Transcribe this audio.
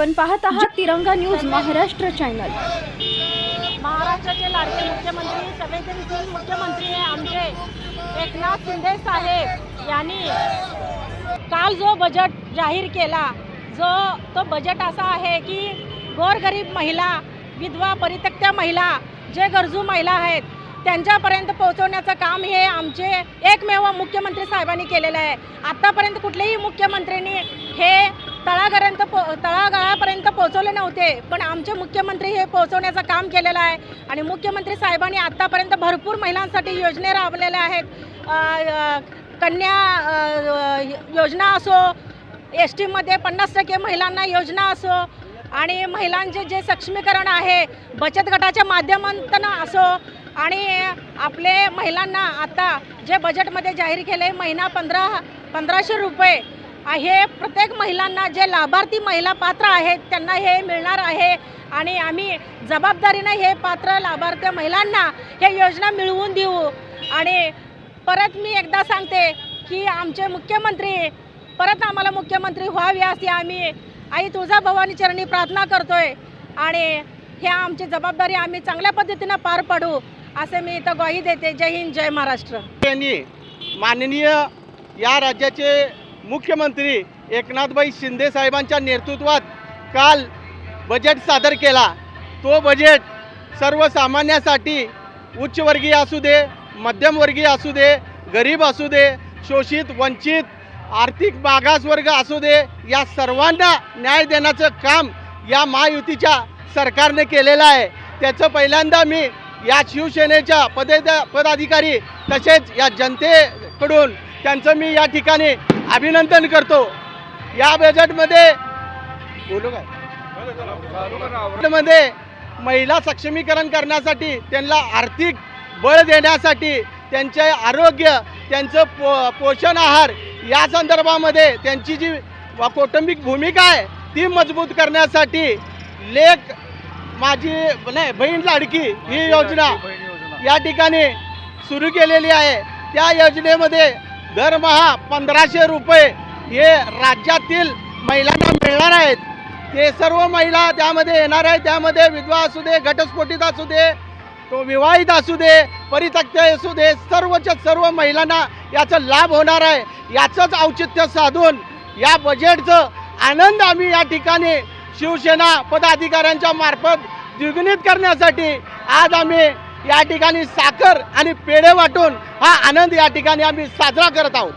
आपण पाहत आहात तिरंगा न्यूज महाराष्ट्र चॅनल. महाराष्ट्राचे लाडके मुख्यमंत्री संवेदनशील मुख्यमंत्री हे आमचे एकनाथ शिंदे साहेब यांनी काल जो बजेट जाहीर केला जो तो बजेट असा आहे की गोरगरीब महिला विधवा परित्यक्त्या महिला जे गरजू महिला आहेत त्यांच्यापर्यंत पोहोचवण्याचं काम हे आमचे एकमेव मुख्यमंत्री साहेबांनी केलेलं आहे. आत्तापर्यंत कुठल्याही मुख्यमंत्र्यांनी हे तळागापर्यंत पो तळागाळापर्यंत पोहोचवले नव्हते. पण आमचे मुख्यमंत्री हे पोहोचवण्याचं काम केलेलं आहे. आणि मुख्यमंत्री साहेबांनी आत्तापर्यंत भरपूर महिलांसाठी योजने राबवलेल्या आहेत. कन्या योजना असो एस टीमध्ये पन्नास टक्के महिलांना योजना असो आणि महिलांचे जे सक्षमीकरण आहे बचत गटाच्या माध्यमातून असो आणि आपले महिलांना आता जे बजेटमध्ये जाहीर केले महिना पंधरा पंधराशे रुपये हे प्रत्येक महिलांना जे लाभार्थी महिला पात्र आहेत त्यांना हे मिळणार आहे. आणि आम्ही जबाबदारीने हे पात्र लाभार्थी महिलांना हे योजना मिळवून देऊ. आणि परत मी एकदा सांगते की आमचे मुख्यमंत्री परत आम्हाला मुख्यमंत्री व्हावे अशी आम्ही आई तुळजा भवानी चरणी प्रार्थना करतोय. आणि हे आमची जबाबदारी आम्ही चांगल्या पद्धतीनं पार पाडू असे मी इथं ग्वाही देते. जय हिंद जय महाराष्ट्र. यांनी माननीय या राज्याचे मुख्यमंत्री एकनाथभाई शिंदे साहेबांच्या नेतृत्वात काल बजेट सादर केला. तो बजेट सर्वसामान्यासाठी उच्चवर्गीय असू दे मध्यमवर्गीय असू दे गरीब असू दे शोषित वंचित आर्थिक मागासवर्ग असू दे या सर्वांना न्याय देण्याचं काम या महायुतीच्या सरकारने केलेलं आहे. त्याचं पहिल्यांदा मी या शिवसेनेच्या पदे पदाधिकारी तसेच या जनतेकडून त्यांचं मी या ठिकाणी अभिनंदन करतो. या बजेटमध्ये बोलू काय? मध्ये महिला सक्षमीकरण करण्यासाठी त्यांना आर्थिक बळ देण्यासाठी त्यांचे आरोग्य त्यांचं पो पोषण आहार या संदर्भामध्ये त्यांची जी कौटुंबिक भूमिका आहे ती मजबूत करण्यासाठी लेख माझी नाही बहीण लाडकी ही योजना या ठिकाणी सुरू केलेली आहे. त्या योजनेमध्ये दरमहा पंधराशे रुपये हे राज्यातील महिलांना मिळणार आहेत. ते सर्व महिला त्यामध्ये येणार आहेत. त्यामध्ये विधवा असू दे घटस्फोटित असू दे तो विवाहित असू दे परित्यक्त असू दे सर्वच्या सर्व महिलांना याचा लाभ होणार आहे. याचंच औचित्य साधून या बजेटचं आनंद आम्ही या ठिकाणी शिवसेना पदाधिकाऱ्यांच्या मार्फत द्विगुणित करण्यासाठी आज आम्ही या ठिकाणी साखर आणि पेढे वाटून हा आनंद या ठिकाणी आम्ही साजरा करत आहोत.